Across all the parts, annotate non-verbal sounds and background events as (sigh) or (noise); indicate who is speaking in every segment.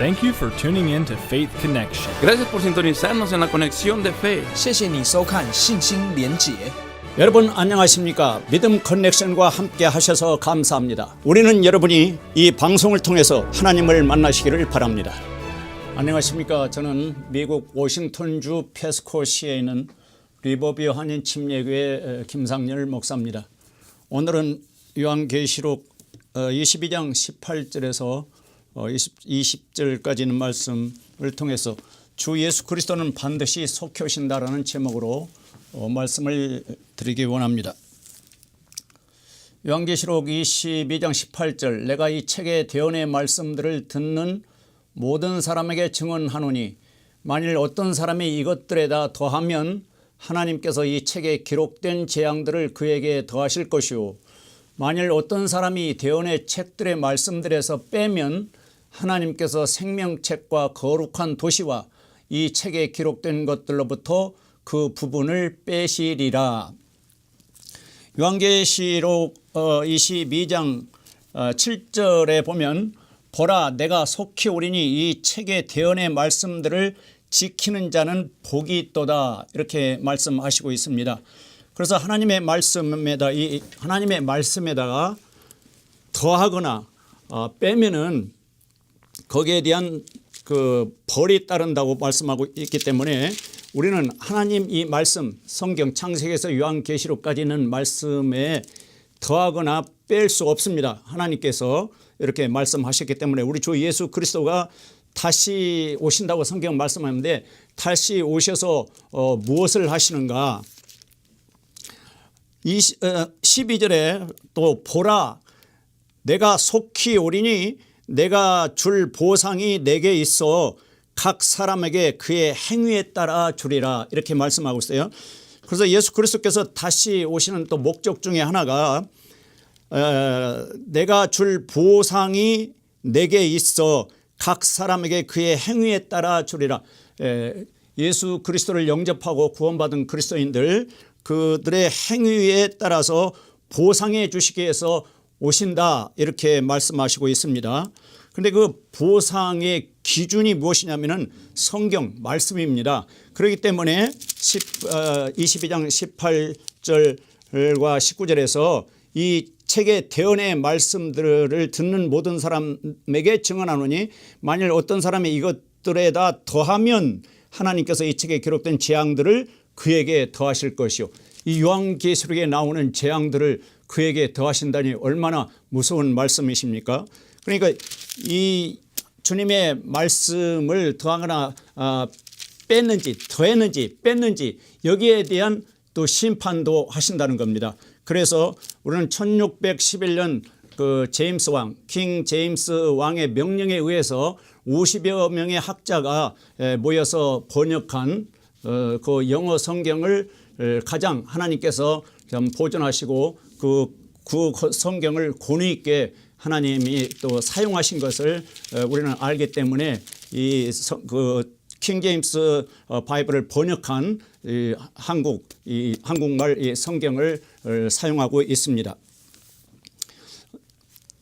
Speaker 1: Thank you for tuning in to Faith Connection.
Speaker 2: Gracias por sintonizarnos en la conexión de fe.
Speaker 3: 谢谢你收看信心连结。
Speaker 4: 여러분 안녕하십니까 믿음 커넥션과 함께 하셔서 감사합니다 우리는 여러분이 이 방송을 통해서 하나님을 만나시기를 바랍니다 안녕하십니까 저는 미국 워싱턴주 페스코시에 있는 리버비어 한인 침례교회 김상열 목사입니다 오늘은 요한계시록 22장 18절에서 20절까지 있는 말씀을 통해서 주 예수 그리스도는 반드시 속히 오신다라는 제목으로 어, 말씀을 드리기 원합니다. 요한계시록 22장 18절 내가 이 책의 대언의 말씀들을 듣는 모든 사람에게 증언하노니 만일 어떤 사람이 이것들에다 더하면 하나님께서 이 책에 기록된 재앙들을 그에게 더하실 것이요 만일 어떤 사람이 대언의 책들의 말씀들에서 빼면 하나님께서 생명책과 거룩한 도시와 이 책에 기록된 것들로부터 그 부분을 빼시리라. 요한계시록 22장 7절에 보면 보라 내가 속히 오리니 이 책의 대언의 말씀들을 지키는 자는 복이 있도다 이렇게 말씀하시고 있습니다. 그래서 하나님의 말씀에다 이 하나님의 말씀에다가 더하거나 어, 빼면은 거기에 대한 그 벌이 따른다고 말씀하고 있기 때문에 우리는 하나님 이 말씀 성경 창세기에서 요한 계시록까지 있는 말씀에 더하거나 뺄 수 없습니다. 하나님께서 이렇게 말씀하셨기 때문에 우리 주 예수 그리스도가 다시 오신다고 성경 말씀하는데 다시 오셔서 어, 무엇을 하시는가? 20, 어, 12절에 또 보라 내가 속히 오리니 내가 줄 보상이 내게 있어 각 사람에게 그의 행위에 따라 주리라 이렇게 말씀하고 있어요. 그래서 예수 그리스도께서 다시 오시는 또 목적 중에 하나가 어, 내가 줄 보상이 내게 있어 각 사람에게 그의 행위에 따라 주리라. 에, 예수 그리스도를 영접하고 구원받은 그리스도인들 그들의 행위에 따라서 보상해 주시기 위해서 오신다 이렇게 말씀하시고 있습니다. 그런데 그 보상의 기준이 무엇이냐면은 성경 말씀입니다. 그렇기 때문에 10, 어, 22장 18절과 19절에서 이 책의 대언의 말씀들을 듣는 모든 사람에게 증언하노니 만일 어떤 사람이 이것들에다 더하면 하나님께서 이 책에 기록된 재앙들을 그에게 더하실 것이요. 이 요한계시록에 나오는 재앙들을 그에게 더하신다니 얼마나 무서운 말씀이십니까? 그러니까 이 주님의 말씀을 더하거나 아, 뺐는지 더했는지 뺐는지 여기에 대한 또 심판도 하신다는 겁니다. 그래서 우리는 1611년 그 제임스 왕, 킹 제임스 왕의 명령에 의해서 50여 명의 학자가 모여서 번역한 어, 그 영어 성경을 가장 하나님께서 좀 보존하시고 그, 그 성경을 권위 있게 하나님이 또 사용하신 것을 어, 우리는 알기 때문에 이그 킹제임스 어, 바이블을 번역한 이 한국 이 한국말 이 성경을 어, 사용하고 있습니다.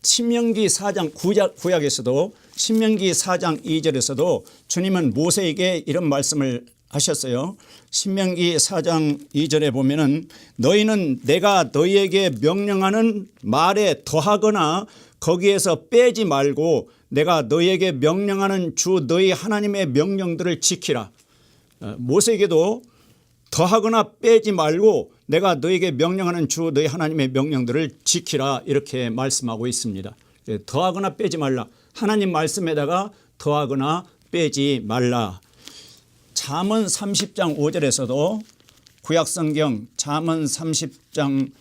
Speaker 4: 신명기 4장 구약, 구약에서도 신명기 4장 2절에서도 주님은 모세에게 이런 말씀을 하셨어요. 신명기 4장 2절에 보면은 너희는 내가 너희에게 명령하는 말에 더하거나 거기에서 빼지 말고 내가 너희에게 명령하는 주 너희 하나님의 명령들을 지키라. 어, 모세에게도 더하거나 빼지 말고 내가 너에게 명령하는 주 너희 하나님의 명령들을 지키라 이렇게 말씀하고 있습니다. 예, 더하거나 빼지 말라. 하나님 말씀에다가 더하거나 빼지 말라. 잠언 30장 5절에서도 구약성경 잠언 30장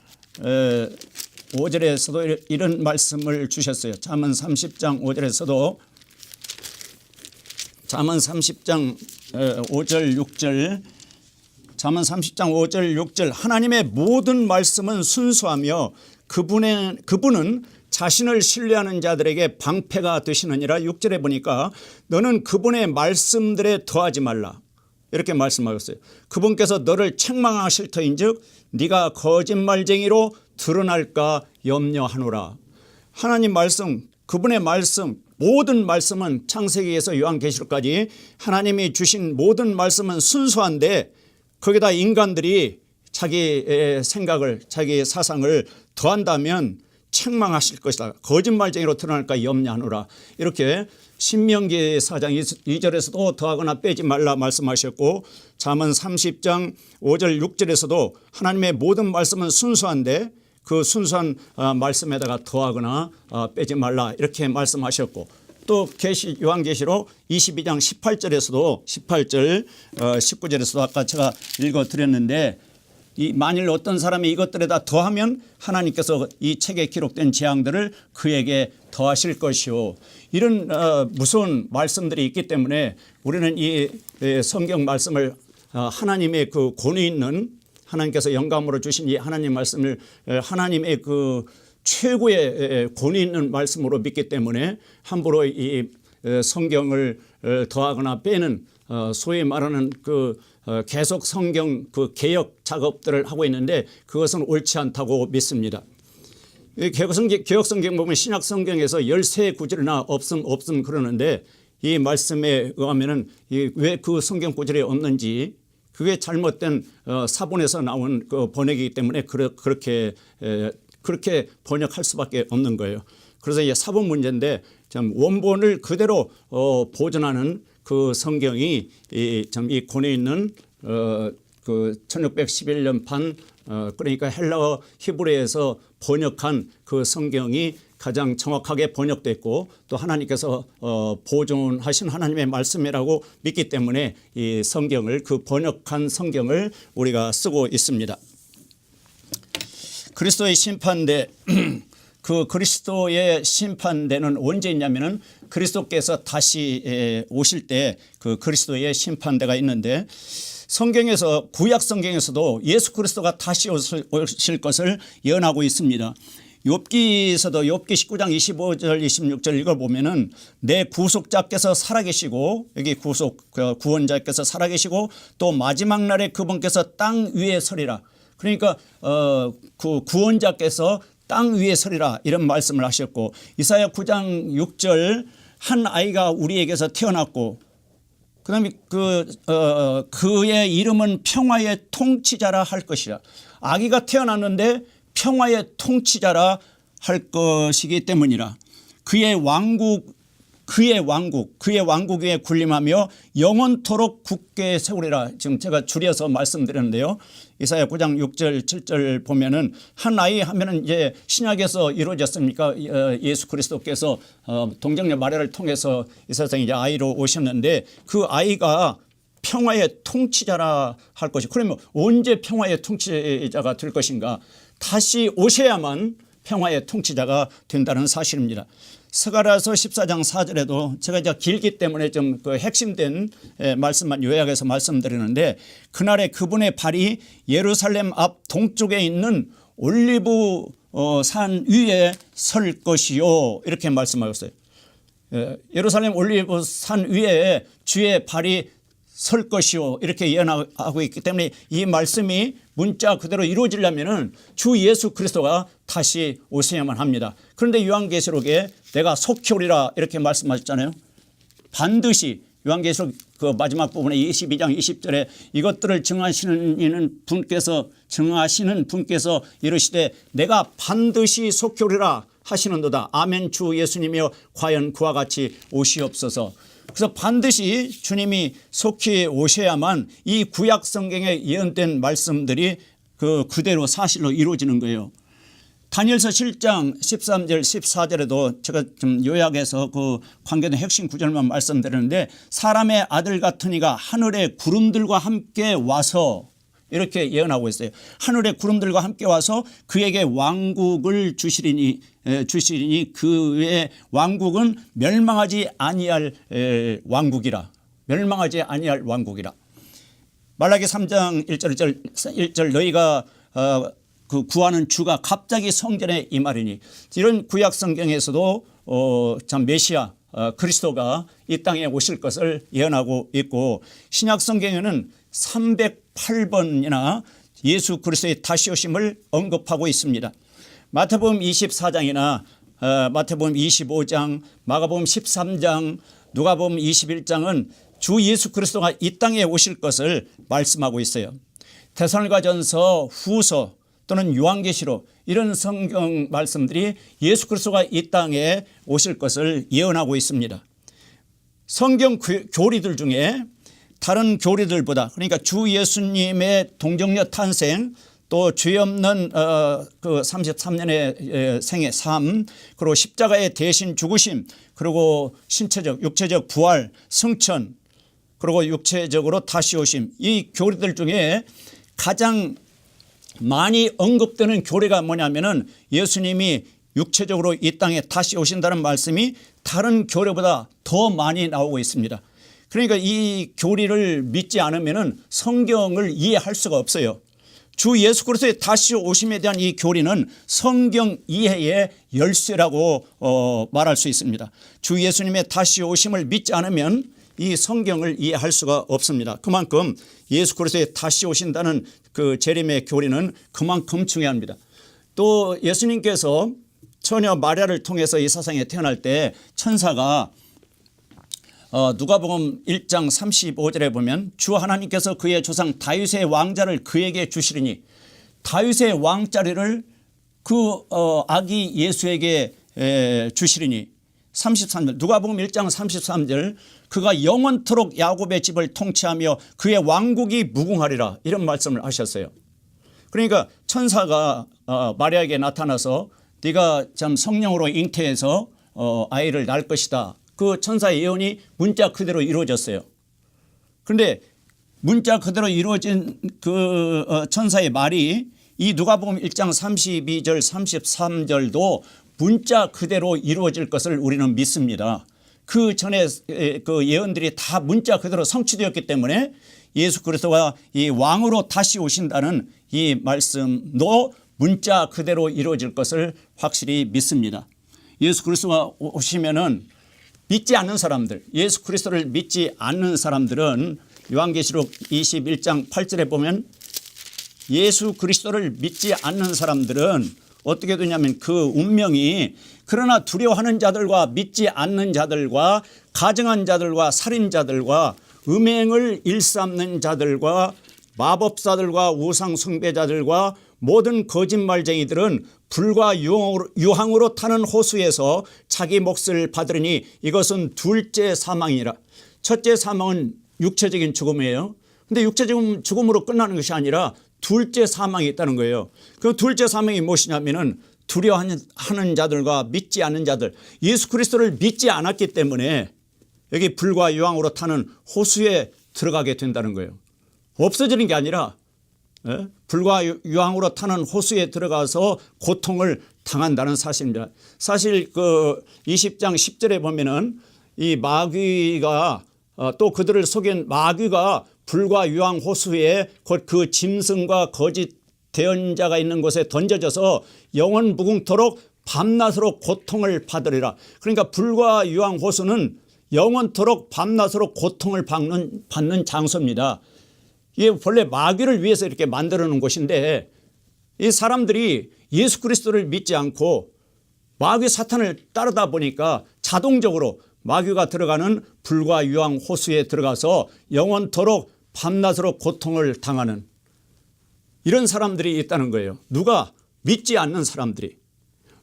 Speaker 4: 5절에서도 이런 말씀을 주셨어요. 잠언 30장 5절에서도 잠언 30장 5절 6절 잠언 30장 5절 6절 하나님의 모든 말씀은 순수하며 그분의 그분은 자신을 신뢰하는 자들에게 방패가 되시느니라 6절에 보니까 너는 그분의 말씀들에 더하지 말라. 이렇게 말씀하셨어요. 그분께서 너를 책망하실 터인즉 네가 거짓말쟁이로 드러날까 염려하노라. 하나님 말씀, 그분의 말씀, 모든 말씀은 창세기에서 요한계시록까지 하나님이 주신 모든 말씀은 순수한데 거기다 인간들이 자기의 생각을 자기의 사상을 더한다면 책망하실 것이다. 거짓말쟁이로 드러날까 염려하노라. 이렇게 신명기 4장 2절에서도 더하거나 빼지 말라 말씀하셨고 잠언 30장 5절 6절에서도 하나님의 모든 말씀은 순수한데 그 순수한 어, 말씀에다가 더하거나 어, 빼지 말라 이렇게 말씀하셨고 또 계시 요한계시록 22장 18절에서도 18절 19절에서도 아까 제가 읽어 드렸는데 이 만일 어떤 사람이 이것들에다 더하면 하나님께서 이 책에 기록된 재앙들을 그에게 더하실 것이요. 이런 어, 무서운 말씀들이 있기 때문에 우리는 이 에, 성경 말씀을 어, 하나님의 그 권위 있는 하나님께서 영감으로 주신 이 하나님 말씀을 에, 하나님의 그 최고의 에, 권위 있는 말씀으로 믿기 때문에 함부로 이 에, 성경을 에, 더하거나 빼는 어, 소위 말하는 그 어, 계속 성경 그 개혁 작업들을 하고 있는데 그것은 옳지 않다고 믿습니다. 이 개혁 성경, 개혁 성경 보면 신약 성경에서 13구절이나 없음 없음 그러는데 이 말씀에 의하면은 왜 그 성경 구절이 없는지 그게 잘못된 어, 사본에서 나온 그 번역이기 때문에 그렇게 에, 그렇게 번역할 수밖에 없는 거예요. 그래서 이게 사본 문제인데 참 원본을 그대로 어, 보존하는 그 성경이 이참이 권에 있는 어 그 1611년 판 어, 그러니까 헬라어 히브리에서 번역한 그 성경이 가장 정확하게 번역됐고 또 하나님께서 어, 보존하신 하나님의 말씀이라고 믿기 때문에 이 성경을 그 번역한 성경을 우리가 쓰고 있습니다. 그리스도의 심판대 (clears throat) 그 그리스도의 심판대는 언제 있냐면은 그리스도께서 다시 에, 오실 때 그 그리스도의 심판대가 있는데 성경에서 구약 성경에서도 예수 그리스도가 다시 오실- 것을 예언하고 있습니다. 욥기에서도 욥기 19장 25절 26절 이걸 보면은 내 구속자께서 살아계시고 여기 구속 그 구원자께서 살아계시고 또 마지막 날에 그분께서 땅 위에 서리라. 그러니까 어그 구원자께서 땅 위에 서리라 이런 말씀을 하셨고 이사야 9장 6절 한 아이가 우리에게서 태어났고 그다음에 그 어, 그의 이름은 평화의 통치자라 할 것이라. 아기가 태어났는데 평화의 통치자라 할 것이기 때문이라. 그의 왕국 그의 왕국 그의 왕국 위에 군림하며 영원토록 굳게 세우리라. 지금 제가 줄여서 말씀드렸는데요. 이사야 9장 6절 7절 보면은 한 아이 하면은 이제 신약에서 이루어졌습니까? 어, 예수 그리스도께서 어, 동정녀 마리아를 통해서 이 세상에 이제 아이로 오셨는데 그 아이가 평화의 통치자라 할 것이 그러면 언제 평화의 통치자가 될 것인가? 다시 오셔야만 평화의 통치자가 된다는 사실입니다. 스가라서 14장 4절에도 제가 이제 길기 때문에 좀 그 핵심된 에, 말씀만 요약해서 말씀드리는데 그날에 그분의 발이 예루살렘 앞 동쪽에 있는 올리브 어, 산 위에 설 것이요 이렇게 말씀하셨어요. 예, 예루살렘 올리브 산 위에 주의 발이 설 것이요 이렇게 예언하고 있기 때문에 이 말씀이 문자 그대로 이루어지려면은 주 예수 그리스도가 다시 오셔야만 합니다. 그런데 요한계시록에 내가 속히 오리라 이렇게 말씀하셨잖아요. 반드시 요한계시록 그 마지막 부분에 22장 20절에 이것들을 증하시는 분께서 증하시는 분께서 이르시되 내가 반드시 속히 오리라 하시는도다. 아멘 주 예수님이여 과연 그와 같이 오시옵소서. 그래서 반드시 주님이 속히 오셔야만 이 구약 성경에 예언된 말씀들이 그 그대로 사실로 이루어지는 거예요. 다니엘서 7장 13절 14절에도 제가 좀 요약해서 그 관계된 핵심 구절만 말씀드리는데 사람의 아들 같은 이가 하늘의 구름들과 함께 와서 이렇게 예언하고 있어요. 하늘의 구름들과 함께 와서 그에게 왕국을 주시리니 에, 주시리니 그의 왕국은 멸망하지 아니할 에, 왕국이라. 멸망하지 아니할 왕국이라. 말라기 3장 1절 1절, 1절 너희가 어, 그 구하는 주가 갑자기 성전에 임하리니 이런 구약 성경에서도 어, 참 메시아 어, 그리스도가 이 땅에 오실 것을 예언하고 있고 신약 성경에는 308번이나 예수 그리스도의 다시 오심을 언급하고 있습니다. 마태복음 24장이나 어, 마태복음 25장, 마가복음 13장, 누가복음 21장은 주 예수 그리스도가 이 땅에 오실 것을 말씀하고 있어요. 대살가전서 후서 또는 요한계시록 이런 성경 말씀들이 예수 그리스도가 이 땅에 오실 것을 예언하고 있습니다. 성경 교- 교리들 중에 다른 교리들보다 그러니까 주 예수님의 동정녀 탄생 또 죄 없는 어, 그 33년의 생애 삶 그리고 십자가의 대신 죽으심 그리고 신체적 육체적 부활 승천 그리고 육체적으로 다시 오심 이 교리들 중에 가장 많이 언급되는 교리가 뭐냐면은 예수님이 육체적으로 이 땅에 다시 오신다는 말씀이 다른 교리보다 더 많이 나오고 있습니다. 그러니까 이 교리를 믿지 않으면은 성경을 이해할 수가 없어요. 주 예수 그리스도의 다시 오심에 대한 이 교리는 성경 이해의 열쇠라고 어, 말할 수 있습니다. 주 예수님의 다시 오심을 믿지 않으면 이 성경을 이해할 수가 없습니다. 그만큼 예수 그리스도의 다시 오신다는 그 재림의 교리는 그만큼 중요합니다. 또 예수님께서 처녀 마리아를 통해서 이 세상에 태어날 때 천사가 어, 누가복음 1장 35절에 보면 주 하나님께서 그의 조상 다윗의 왕자를 그에게 주시리니 다윗의 왕자리를 그 어, 아기 예수에게 에, 주시리니 33절 누가복음 1장 33절 그가 영원토록 야곱의 집을 통치하며 그의 왕국이 무궁하리라 이런 말씀을 하셨어요. 그러니까 천사가 어, 마리아에게 나타나서 네가 참 성령으로 잉태해서 어, 아이를 낳을 것이다. 그 천사의 예언이 문자 그대로 이루어졌어요. 그런데 문자 그대로 이루어진 그 어, 천사의 말이 이 누가복음 1장 32절 33절도 문자 그대로 이루어질 것을 우리는 믿습니다. 그 전에 에, 그 예언들이 다 문자 그대로 성취되었기 때문에 예수 그리스도가 이 왕으로 다시 오신다는 이 말씀도 문자 그대로 이루어질 것을 확실히 믿습니다. 예수 그리스도가 오시면은 믿지 않는 사람들, 예수 그리스도를 믿지 않는 사람들은 요한계시록 21장 8절에 보면 예수 그리스도를 믿지 않는 사람들은 어떻게 되냐면 그 운명이 그러나 두려워하는 자들과 믿지 않는 자들과 가증한 자들과 살인자들과 음행을 일삼는 자들과 마법사들과 우상 숭배자들과 모든 거짓말쟁이들은 불과 유황으로, 타는 호수에서 자기 몫을 받으리니 이것은 둘째 사망이라. 첫째 사망은 육체적인 죽음이에요. 근데 육체적인 죽음으로 끝나는 것이 아니라 둘째 사망이 있다는 거예요. 그 둘째 사망이 무엇이냐면은 두려워하는 하는 자들과 믿지 않는 자들, 예수 그리스도를 믿지 않았기 때문에 여기 불과 유황으로 타는 호수에 들어가게 된다는 거예요. 없어지는 게 아니라 예? 불과 유황으로 타는 호수에 들어가서 고통을 당한다는 사실입니다. 사실 그 20장 10절에 보면은 이 마귀가 어, 또 그들을 속인 마귀가 불과 유황 호수에 곧 그 짐승과 거짓 대언자가 있는 곳에 던져져서 영원 무궁토록 밤낮으로 고통을 받으리라. 그러니까 불과 유황 호수는 영원토록 밤낮으로 고통을 받는, 받는 장소입니다. 이게 본래 마귀를 위해서 이렇게 만들어 놓은 곳인데 이 사람들이 예수 그리스도를 믿지 않고 마귀 사탄을 따르다 보니까 자동적으로 마귀가 들어가는 불과 유황 호수에 들어가서 영원토록 밤낮으로 고통을 당하는 이런 사람들이 있다는 거예요. 누가 믿지 않는 사람들이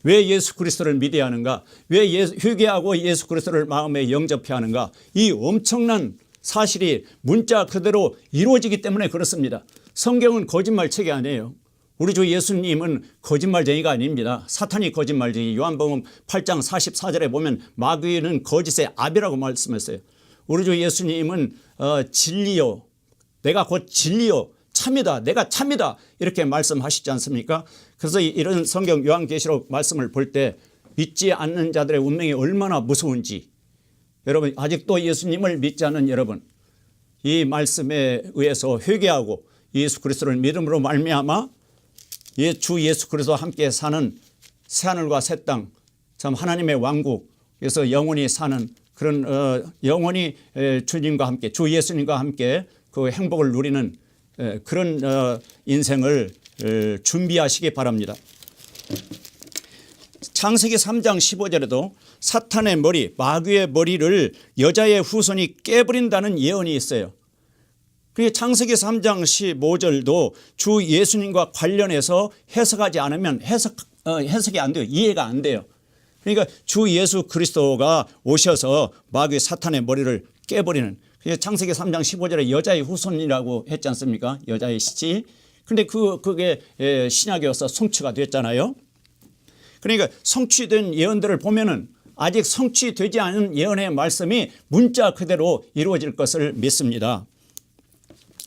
Speaker 4: 왜 예수 그리스도를 믿어야 하는가? 왜 예수, 회개하고 예수 그리스도를 마음에 영접해야 하는가? 이 엄청난 사실이 문자 그대로 이루어지기 때문에 그렇습니다. 성경은 거짓말 책이 아니에요. 우리 주 예수님은 거짓말쟁이가 아닙니다. 사탄이 거짓말쟁이. 요한복음 8장 44절에 보면 마귀는 거짓의 아비라고 말씀했어요. 우리 주 예수님은 어, 진리요. 내가 곧 진리요. 참이다. 내가 참이다. 이렇게 말씀하시지 않습니까? 그래서 이런 성경 요한계시록 말씀을 볼 때 믿지 않는 자들의 운명이 얼마나 무서운지 여러분 아직도 예수님을 믿지 않는 여러분 이 말씀에 의해서 회개하고 예수 그리스도를 믿음으로 말미암아 예, 주 예수 그리스도와 함께 사는 새하늘과 새 땅 참 하나님의 왕국에서 영원히 사는 그런 어, 영원히 에, 주님과 함께 주 예수님과 함께 그 행복을 누리는 에, 그런 어, 인생을 에, 준비하시기 바랍니다. 창세기 3장 15절에도 사탄의 머리, 마귀의 머리를 여자의 후손이 깨버린다는 예언이 있어요. 그게 창세기 3장 15절도 주 예수님과 관련해서 해석하지 않으면 해석, 어, 해석이 안 돼요. 이해가 안 돼요. 그러니까 주 예수 그리스도가 오셔서 마귀 사탄의 머리를 깨버리는 창세기 3장 15절에 여자의 후손이라고 했지 않습니까? 여자의 시지. 근데 그, 그게 예, 신약이어서 성취가 됐잖아요. 그러니까 성취된 예언들을 보면은 아직 성취되지 않은 예언의 말씀이 문자 그대로 이루어질 것을 믿습니다.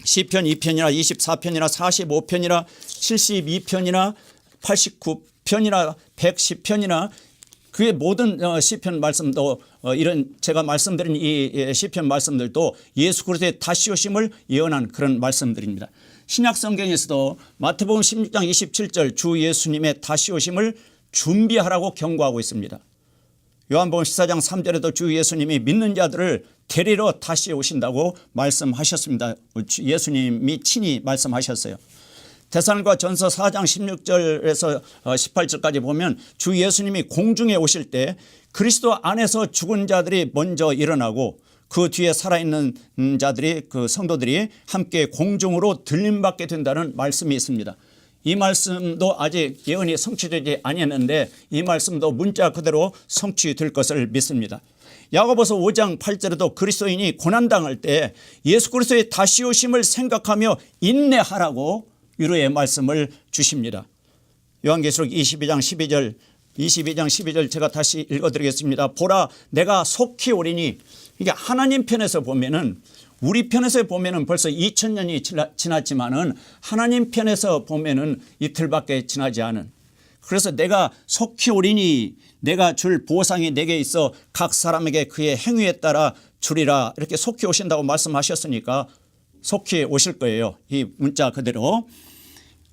Speaker 4: 시편 2편이나 24편이나 45편이나 72편이나 89편이나 110편이나 그의 모든 어, 시편 말씀도 어, 이런 제가 말씀드린 이 예, 시편 말씀들도 예수 그리스도의 다시 오심을 예언한 그런 말씀들입니다. 신약 성경에서도 마태복음 16장 27절 주 예수님의 다시 오심을 준비하라고 경고하고 있습니다. 요한복음 14장 3절에도 주 예수님이 믿는 자들을 데리러 다시 오신다고 말씀하셨습니다. 주 예수님이 친히 말씀하셨어요. 대산과 전서 4장 16절에서 18절까지 보면 주 예수님이 공중에 오실 때 그리스도 안에서 죽은 자들이 먼저 일어나고 그 뒤에 살아있는 음, 자들이 그 성도들이 함께 공중으로 들림받게 된다는 말씀이 있습니다. 이 말씀도 아직 예언이 성취되지 아니했는데 이 말씀도 문자 그대로 성취될 것을 믿습니다. 야고보서 5장 8절에도 그리스도인이 고난 당할 때 예수 그리스도의 다시 오심을 생각하며 인내하라고 위로의 말씀을 주십니다. 요한계시록 22장 12절 22장 12절 제가 다시 읽어드리겠습니다. 보라 내가 속히 오리니 이게 하나님 편에서 보면은 우리 편에서 보면은 벌써 2000년이 지났지만은 하나님 편에서 보면은 이틀밖에 지나지 않은 그래서 내가 속히 오리니 내가 줄 보상이 내게 있어 각 사람에게 그의 행위에 따라 주리라 이렇게 속히 오신다고 말씀하셨으니까 속히 오실 거예요. 이 문자 그대로.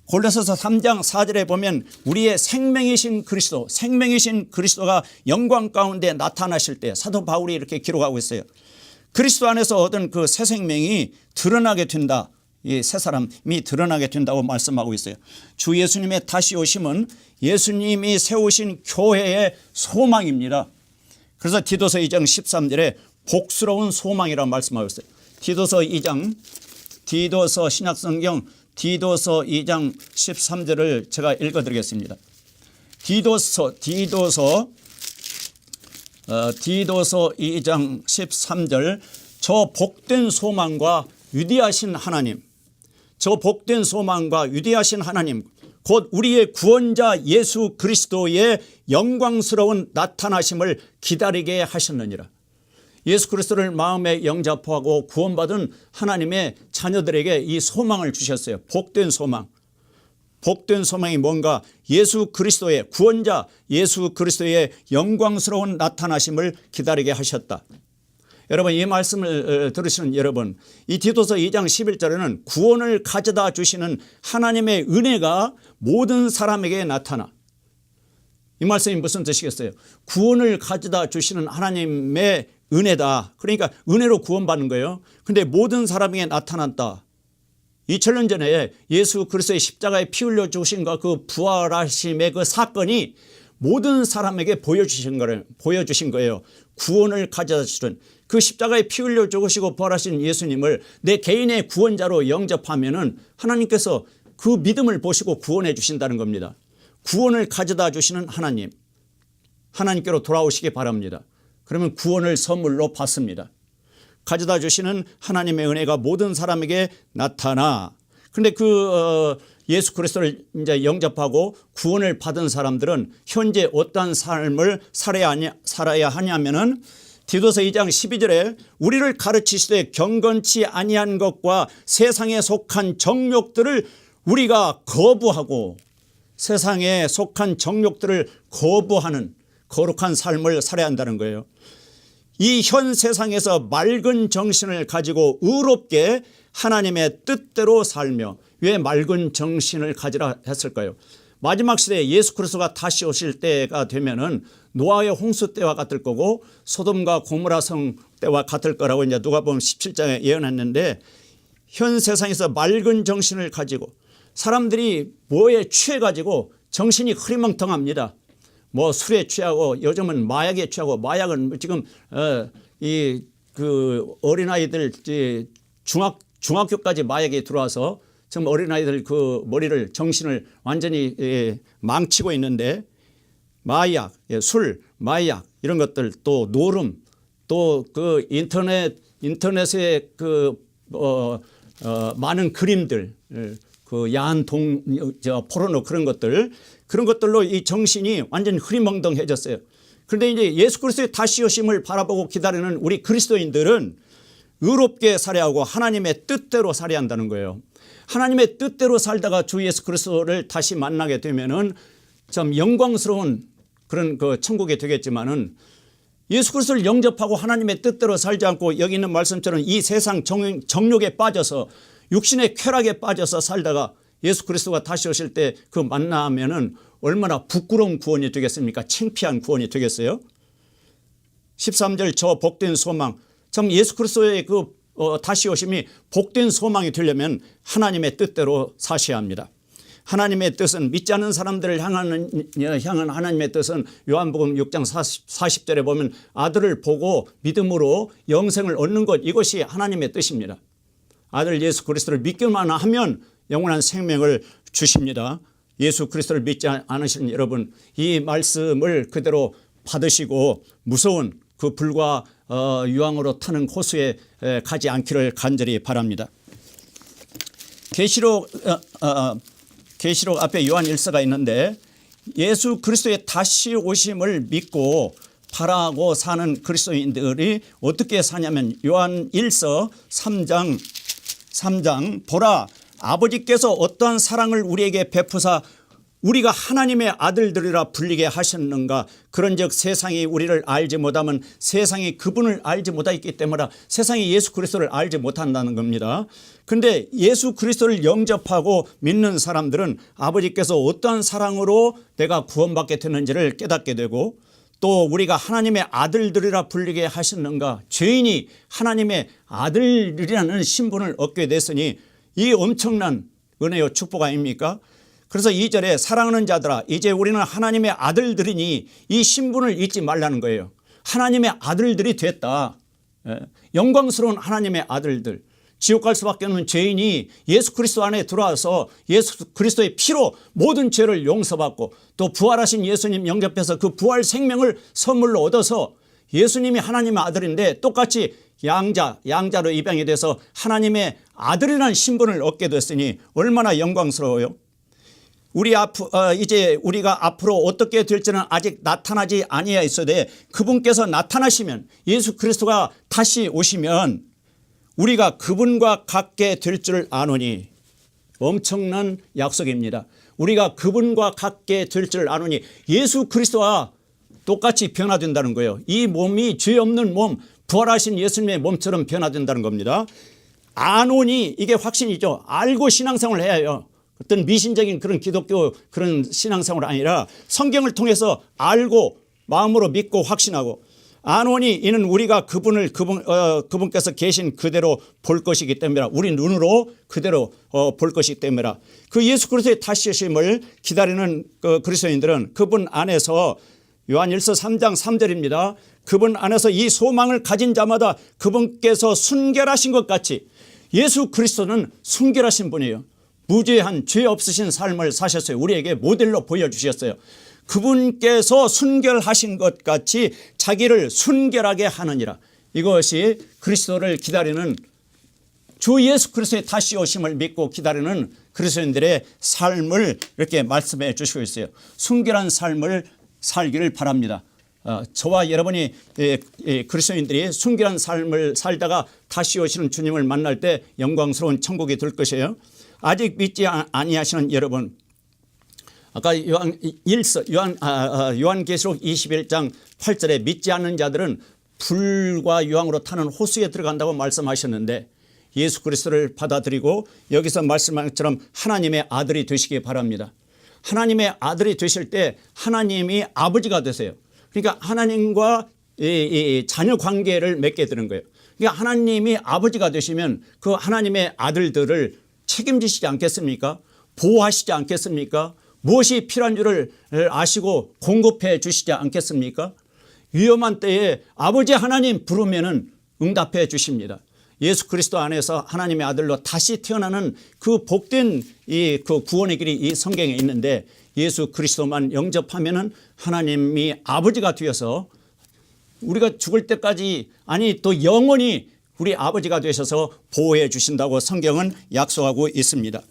Speaker 4: 골로새서 3장 4절에 보면 우리의 생명이신 그리스도 생명이신 그리스도가 영광 가운데 나타나실 때 사도 바울이 이렇게 기록하고 있어요. 그리스도 안에서 얻은 그 새 생명이 드러나게 된다. 이 새 사람이 드러나게 된다고 말씀하고 있어요. 주 예수님의 다시 오심은 예수님이 세우신 교회의 소망입니다. 그래서 디도서 2장 13절에 복스러운 소망이라 말씀하고 있어요. 디도서 2장 디도서 신약성경 디도서 2장 13절을 제가 읽어드리겠습니다. 디도서 디도서 어, 디도서 2장 13절 저 복된 소망과 위대하신 하나님 저 복된 소망과 위대하신 하나님 곧 우리의 구원자 예수 그리스도의 영광스러운 나타나심을 기다리게 하셨느니라. 예수 그리스도를 마음에 영접하고 구원받은 하나님의 자녀들에게 이 소망을 주셨어요. 복된 소망. 복된 소망이 뭔가 예수 그리스도의 구원자 예수 그리스도의 영광스러운 나타나심을 기다리게 하셨다. 여러분 이 말씀을 어, 들으시는 여러분 이 디도서 2장 11절에는 구원을 가져다 주시는 하나님의 은혜가 모든 사람에게 나타나 이 말씀이 무슨 뜻이겠어요? 구원을 가져다 주시는 하나님의 은혜다. 그러니까 은혜로 구원받는 거예요. 근데 모든 사람에게 나타났다. 2000년 전에 예수 그리스도의 십자가에 피 흘려 주신과 그 부활하심의 그 사건이 모든 사람에게 보여주신 거예요. 보여주신 거예요. 구원을 가져다 주는 그 십자가에 피 흘려 죽으시고 부활하신 예수님을 내 개인의 구원자로 영접하면은 하나님께서 그 믿음을 보시고 구원해 주신다는 겁니다. 구원을 가져다 주시는 하나님. 하나님께로 돌아오시기 바랍니다. 그러면 구원을 선물로 받습니다. 가져다 주시는 하나님의 은혜가 모든 사람에게 나타나. 그런데 그 어, 예수 그리스도를 이제 영접하고 구원을 받은 사람들은 현재 어떠한 삶을 살아야 하냐, 살아야 하냐면은 디도서 2장 12절에 우리를 가르치시되 경건치 아니한 것과 세상에 속한 정욕들을 우리가 거부하고 세상에 속한 정욕들을 거부하는 거룩한 삶을 살아야 한다는 거예요. 이 현 세상에서 맑은 정신을 가지고 의롭게 하나님의 뜻대로 살며 왜 맑은 정신을 가지라 했을까요? 마지막 시대에 예수 그리스도가 다시 오실 때가 되면은 노아의 홍수 때와 같을 거고 소돔과 고모라 성 때와 같을 거라고 이제 누가 보면 17장에 예언했는데 현 세상에서 맑은 정신을 가지고 사람들이 뭐에 취해 가지고 정신이 흐리멍텅합니다. 뭐 술에 취하고 요즘은 마약에 취하고 마약은 지금 어, 어이그 어린아이들 중학 중학교까지 마약에 들어와서 지금 어린아이들 그 머리를 정신을 완전히 예, 망치고 있는데 마약, 예, 술, 마약 이런 것들 또 노름 또 그 인터넷 인터넷에 그 어, 어, 많은 그림들 예, 그 야한 동 저 포르노 그런 것들 그런 것들로 이 정신이 완전 흐리멍덩해졌어요. 그런데 이제 예수 그리스도의 다시 오심을 바라보고 기다리는 우리 그리스도인들은 의롭게 살아하고 하나님의 뜻대로 살아야 한다는 거예요. 하나님의 뜻대로 살다가 주 예수 그리스도를 다시 만나게 되면은 참 영광스러운 그런 그 천국이 되겠지만은 예수 그리스도를 영접하고 하나님의 뜻대로 살지 않고 여기 있는 말씀처럼 이 세상 정, 정욕에 빠져서 육신의 쾌락에 빠져서 살다가 예수 그리스도가 다시 오실 때 그 만나면은 얼마나 부끄러운 구원이 되겠습니까? 창피한 구원이 되겠어요? 13절 저 복된 소망 참 예수 그리스도의 그 어, 다시 오심이 복된 소망이 되려면 하나님의 뜻대로 사셔야 합니다. 하나님의 뜻은 믿지 않는 사람들을 향하는 향한 하나님의 뜻은 요한복음 6장 40, 40절에 보면 아들을 보고 믿음으로 영생을 얻는 것 이것이 하나님의 뜻입니다. 아들 예수 그리스도를 믿기만 하면 영원한 생명을 주십니다. 예수 그리스도를 믿지 않으시는 여러분 이 말씀을 그대로 받으시고 무서운 그 불과 어, 유황으로 타는 호수에 에, 가지 않기를 간절히 바랍니다. 계시록 어, 어, 계시록 앞에 요한 일서가 있는데 예수 그리스도의 다시 오심을 믿고 바라고 사는 그리스도인들이 어떻게 사냐면 요한 일서 3장 3장 보라 아버지께서 어떠한 사랑을 우리에게 베푸사 우리가 하나님의 아들들이라 불리게 하셨는가 그런즉 세상이 우리를 알지 못하면 세상이 그분을 알지 못하기 때문에 세상이 예수 그리스도를 알지 못한다는 겁니다. 그런데 예수 그리스도를 영접하고 믿는 사람들은 아버지께서 어떠한 사랑으로 내가 구원받게 되는지를 깨닫게 되고 또 우리가 하나님의 아들들이라 불리게 하셨는가 죄인이 하나님의 아들이라는 신분을 얻게 됐으니 이 엄청난 은혜요 축복 아닙니까? 그래서 이절에 사랑하는 자들아 이제 우리는 하나님의 아들들이니 이 신분을 잊지 말라는 거예요. 하나님의 아들들이 됐다. 예. 영광스러운 하나님의 아들들. 지옥 갈 수밖에 없는 죄인이 예수 그리스도 안에 들어와서 예수 그리스도의 피로 모든 죄를 용서받고 또 부활하신 예수님 영접해서 그 부활 생명을 선물로 얻어서 예수님이 하나님의 아들인데 똑같이 양자, 양자로 입양이 돼서 하나님의 아들이라는 신분을 얻게 됐으니 얼마나 영광스러워요. 우리 앞 어, 이제 우리가 앞으로 어떻게 될지는 아직 나타나지 아니하 있어되 그분께서 나타나시면 예수 그리스도가 다시 오시면 우리가 그분과 같게 될 줄 아노니 엄청난 약속입니다. 우리가 그분과 같게 될 줄 아노니 예수 그리스도와 똑같이 변화된다는 거예요. 이 몸이 죄 없는 몸, 부활하신 예수님의 몸처럼 변화된다는 겁니다. 아노니 이게 확신이죠. 알고 신앙생활을 해야 해요. 어떤 미신적인 그런 기독교 그런 신앙생활 아니라 성경을 통해서 알고 마음으로 믿고 확신하고 아노니 이는 우리가 그분을 그분 어, 그분께서 계신 그대로 볼 것이기 때문이라 우리 눈으로 그대로 어, 볼 것이기 때문이라 그 예수 그리스도의 다시 오심을 기다리는 그 그리스도인들은 그분 안에서 요한일서 3장 3절입니다. 그분 안에서 이 소망을 가진 자마다 그분께서 순결하신 것 같이 예수 그리스도는 순결하신 분이에요. 무죄한 죄 없으신 삶을 사셨어요. 우리에게 모델로 보여주셨어요. 그분께서 순결하신 것 같이 자기를 순결하게 하느니라. 이것이 그리스도를 기다리는 주 예수 그리스도의 다시 오심을 믿고 기다리는 그리스도인들의 삶을 이렇게 말씀해 주시고 있어요. 순결한 삶을 살기를 바랍니다. 어, 저와 여러분이 예, 예, 그리스도인들이 순결한 삶을 살다가 다시 오시는 주님을 만날 때 영광스러운 천국이 될 것이에요. 아직 믿지 아- 아니하시는 여러분 아까 요한 일서 요한 아, 아, 요한계시록 21장 8절에 믿지 않는 자들은 불과 유황으로 타는 호수에 들어간다고 말씀하셨는데 예수 그리스도를 받아들이고 여기서 말씀한 것처럼 하나님의 아들이 되시기 바랍니다. 하나님의 아들이 되실 때 하나님이 아버지가 되세요. 그러니까 하나님과 이, 이 자녀 관계를 맺게 되는 거예요. 그러니까 하나님이 아버지가 되시면 그 하나님의 아들들을 책임지시지 않겠습니까? 보호하시지 않겠습니까? 무엇이 필요한 줄을 아시고 공급해 주시지 않겠습니까? 위험한 때에 아버지 하나님 부르면은 응답해 주십니다. 예수 그리스도 안에서 하나님의 아들로 다시 태어나는 그 복된 이 그 구원의 길이 이 성경에 있는데 예수 그리스도만 영접하면은 하나님이 아버지가 되어서 우리가 죽을 때까지 아니 또 영원히 우리 아버지가 되셔서 보호해 주신다고 성경은 약속하고 있습니다.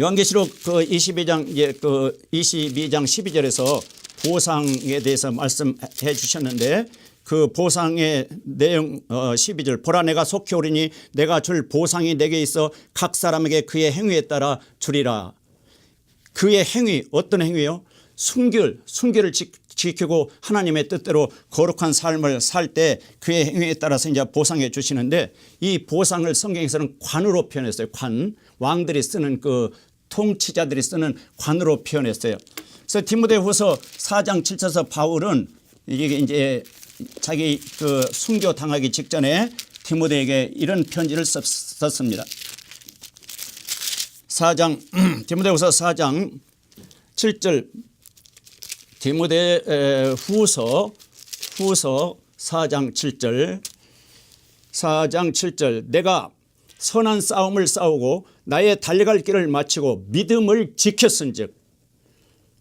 Speaker 4: 요한계시록 그 22장 이제 그 22장 12절에서 보상에 대해서 말씀해 주셨는데 그 보상의 내용 어 12절 보라 내가 속히 오리니 내가 줄 보상이 내게 있어 각 사람에게 그의 행위에 따라 주리라. 그의 행위 어떤 행위요? 순결 순결을 지, 지키고 하나님의 뜻대로 거룩한 삶을 살 때 그의 행위에 따라서 이제 보상해 주시는데 이 보상을 성경에서는 관으로 표현했어요. 관 왕들이 쓰는 그 통치자들이 쓰는 관으로 표현했어요. 그래서 디모데후서 4장 7절에서 바울은 이게 이제 자기 그 순교 당하기 직전에 디모데에게 이런 편지를 썼, 썼습니다. 4장 (clears throat) 디모데후서 4장 7절. 디모데 에, 후서 후서 4장 7절. 4장 7절. 내가 선한 싸움을 싸우고 나의 달려갈 길을 마치고 믿음을 지켰은즉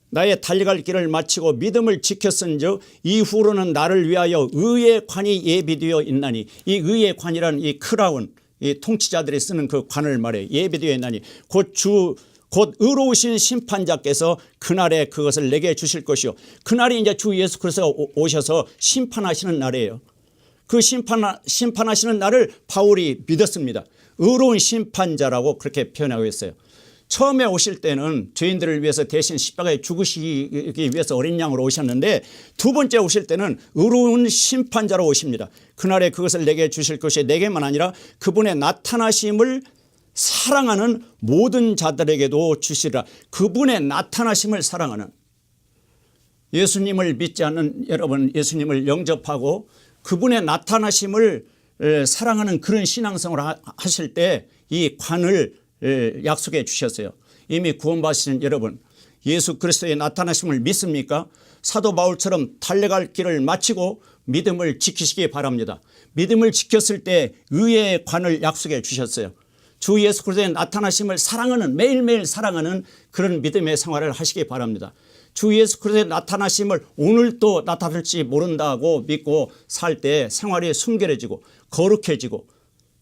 Speaker 4: 나의 달려갈 길을 마치고 믿음을 지켰은즉 이후로는 나를 위하여 의의 관이 예비되어 있나니 이 의의 관이라는 이 크라운 이 통치자들이 쓰는 그 관을 말해 예비되어 있나니 곧주 곧 의로우신 심판자께서 그날에 그것을 내게 주실 것이요 그날이 이제 주 예수 그리스도가 오- 오셔서 심판하시는 날이에요. 그 심판 심판하시는 날을 바울이 믿었습니다. 의로운 심판자라고 그렇게 표현하고 있어요. 처음에 오실 때는 죄인들을 위해서 대신 십자가에 죽으시기 위해서 어린 양으로 오셨는데 두 번째 오실 때는 의로운 심판자로 오십니다. 그날에 그것을 내게 주실 것이 내게만 아니라 그분의 나타나심을 사랑하는 모든 자들에게도 주시리라. 그분의 나타나심을 사랑하는 예수님을 믿지 않는 여러분 예수님을 영접하고 그분의 나타나심을 에, 사랑하는 그런 신앙생활을 하- 하실 때 이 관을 에, 약속해 주셨어요. 이미 구원받으신 여러분 예수 그리스도의 나타나심을 믿습니까? 사도 바울처럼 달려갈 길을 마치고 믿음을 지키시기 바랍니다. 믿음을 지켰을 때 의의 관을 약속해 주셨어요. 주 예수 그리스도의 나타나심을 사랑하는 매일매일 사랑하는 그런 믿음의 생활을 하시기 바랍니다. 주 예수 그리스도의 나타나심을 오늘도 나타날지 모른다고 믿고 살 때 생활이 순결해지고 거룩해지고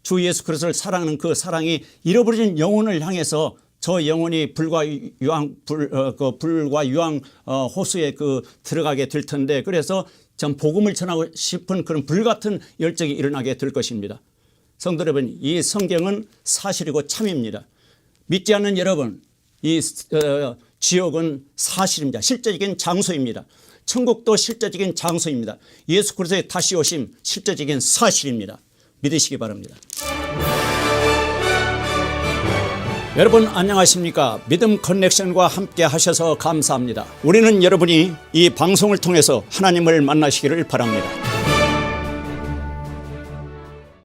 Speaker 4: 주 예수 그리스도를 사랑하는 그 사랑이 잃어버린 영혼을 향해서 저 영혼이 불과 유황 불, 어, 그 불과 유황 어, 호수에 그 들어가게 될 텐데 그래서 전 복음을 전하고 싶은 그런 불 같은 열정이 일어나게 될 것입니다. 성도 여러분, 이 성경은 사실이고 참입니다. 믿지 않는 여러분, 이 어, 지옥은 사실입니다. 실제적인 장소입니다. 천국도 실제적인 장소입니다. 예수 그리스도의 다시 오심 실제적인 사실입니다. 믿으시기 바랍니다. 여러분 안녕하십니까? 믿음 커넥션과 함께 하셔서 감사합니다. 우리는 여러분이 이 방송을 통해서 하나님을 만나시기를 바랍니다